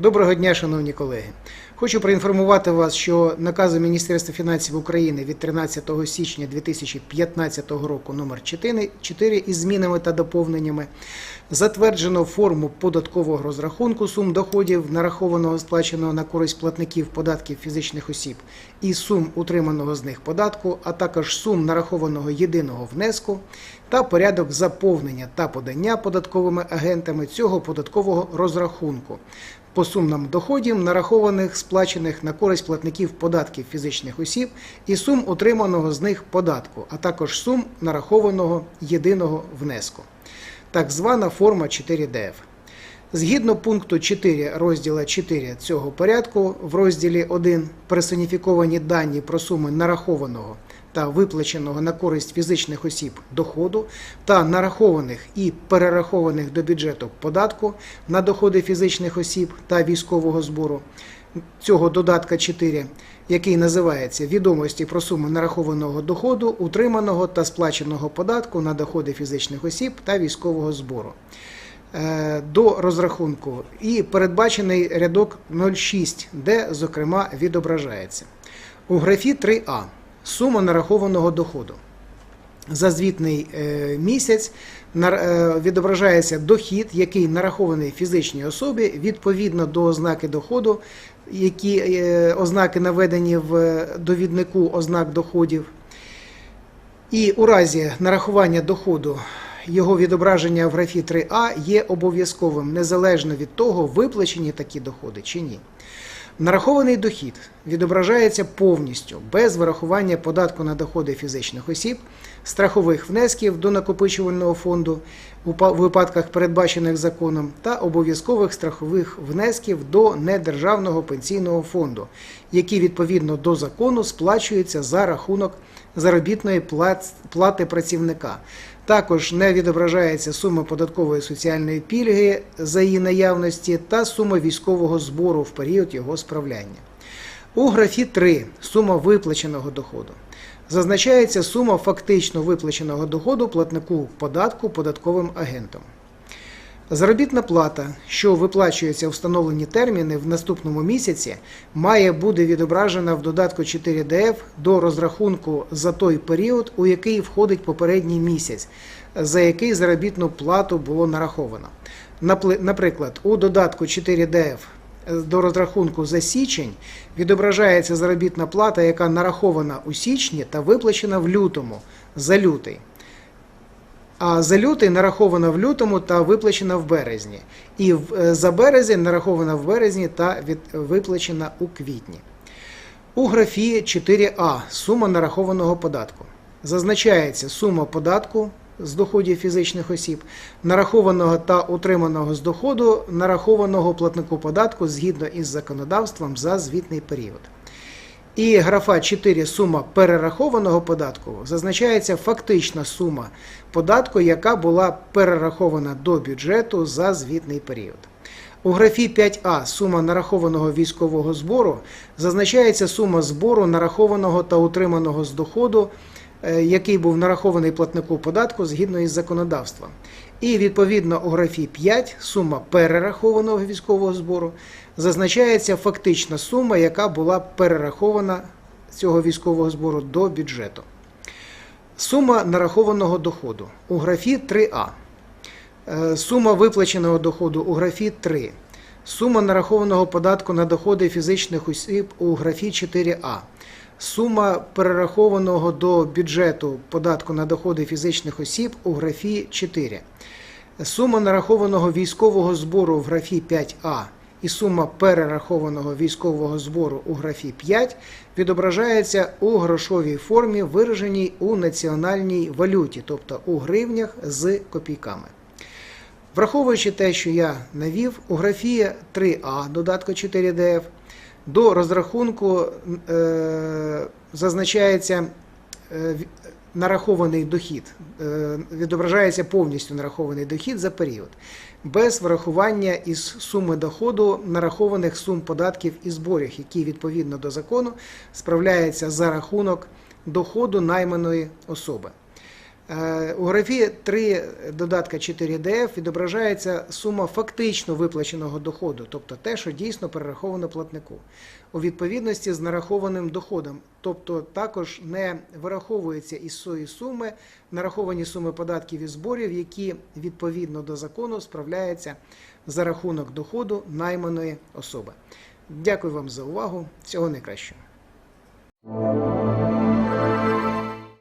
Доброго дня, шановні колеги. Хочу проінформувати вас, що наказом Міністерства фінансів України від 13 січня 2015 року номер 4 із змінами та доповненнями затверджено форму податкового розрахунку сум доходів, нарахованого сплаченого на користь платників податків фізичних осіб і сум утриманого з них податку, а також сум нарахованого єдиного внеску та порядок заповнення та подання податковими агентами цього податкового розрахунку по сумам доходів, нарахованих сплачених на користь платників податків фізичних осіб і сум отриманого з них податку, а також сум нарахованого єдиного внеску. Так звана форма 4ДФ. Згідно пункту 4 розділа 4 цього порядку, в розділі 1 персоніфіковані дані про суми нарахованого та виплаченого на користь фізичних осіб доходу та нарахованих і перерахованих до бюджету податку на доходи фізичних осіб та військового збору цього додатка 4, який називається Відомості про суми нарахованого доходу, утриманого та сплаченого податку на доходи фізичних осіб та військового збору. Е, До розрахунку і передбачений рядок 06, де, зокрема, відображається. У графі 3А сума нарахованого доходу. За звітний е, місяць е, відображається дохід, який нарахований фізичній особі відповідно до ознаки доходу, які е, ознаки наведені в довіднику ознак доходів. І у разі нарахування доходу його відображення в графі 3А є обов'язковим незалежно від того, виплачені такі доходи чи ні. Нарахований дохід відображається повністю без вирахування податку на доходи фізичних осіб, страхових внесків до накопичувального фонду у випадках, передбачених законом, та обов'язкових страхових внесків до недержавного пенсійного фонду, які відповідно до закону сплачуються за рахунок заробітної плати працівника. Також не відображається сума податкової соціальної пільги за її наявності та сума військового збору в період його справляння. У графі 3 сума виплаченого доходу. Зазначається сума фактично виплаченого доходу платнику податку податковим агентом. Заробітна плата, що виплачується у встановлені терміни в наступному місяці, має бути відображена в додатку 4ДФ до розрахунку за той період, у який входить попередній місяць, за який заробітну плату було нараховано. Наприклад, у додатку 4ДФ до розрахунку за січень відображається заробітна плата, яка нарахована у січні та виплачена в лютому за лютий. А за лютий нарахована в лютому та виплачена в березні. І е, за березень нарахована в березні та від, виплачена у квітні. У графі 4А сума нарахованого податку. Зазначається сума податку з доходів фізичних осіб, нарахованого та утриманого з доходу, нарахованого платнику податку згідно із законодавством за звітний період. І графа 4 сума перерахованого податку зазначається фактична сума податку, яка була перерахована до бюджету за звітний період. У графі 5А сума нарахованого військового збору зазначається сума збору нарахованого та утриманого з доходу, який був нарахований платнику податку згідно із законодавством. І відповідно у графі 5 сума перерахованого військового збору зазначається фактична сума, яка була перерахована цього військового збору до бюджету. Сума нарахованого доходу у графі 3А. Е, Сума виплаченого доходу у графі 3. Сума нарахованого податку на доходи фізичних осіб у графі 4А. Сума перерахованого до бюджету податку на доходи фізичних осіб у графі 4. Сума нарахованого військового збору в графі 5А і сума перерахованого військового збору у графі 5 відображається у грошовій формі, вираженій у національній валюті, тобто у гривнях з копійками. Враховуючи те, що я навів, у графі 3А додатку 4ДФ до розрахунку е, зазначається е, нарахований дохід, е, відображається повністю нарахований дохід за період, без врахування із суми доходу нарахованих сум податків і зборів, які відповідно до закону справляються за рахунок доходу найманої особи. Е, У графі 3 додатка 4 ДФ відображається сума фактично виплаченого доходу, тобто те, що дійсно перераховано платнику, у відповідності з нарахованим доходом, тобто також не вираховується із цієї суми нараховані суми податків і зборів, які відповідно до закону справляються за рахунок доходу найманої особи. Дякую вам за увагу. Всього найкращого.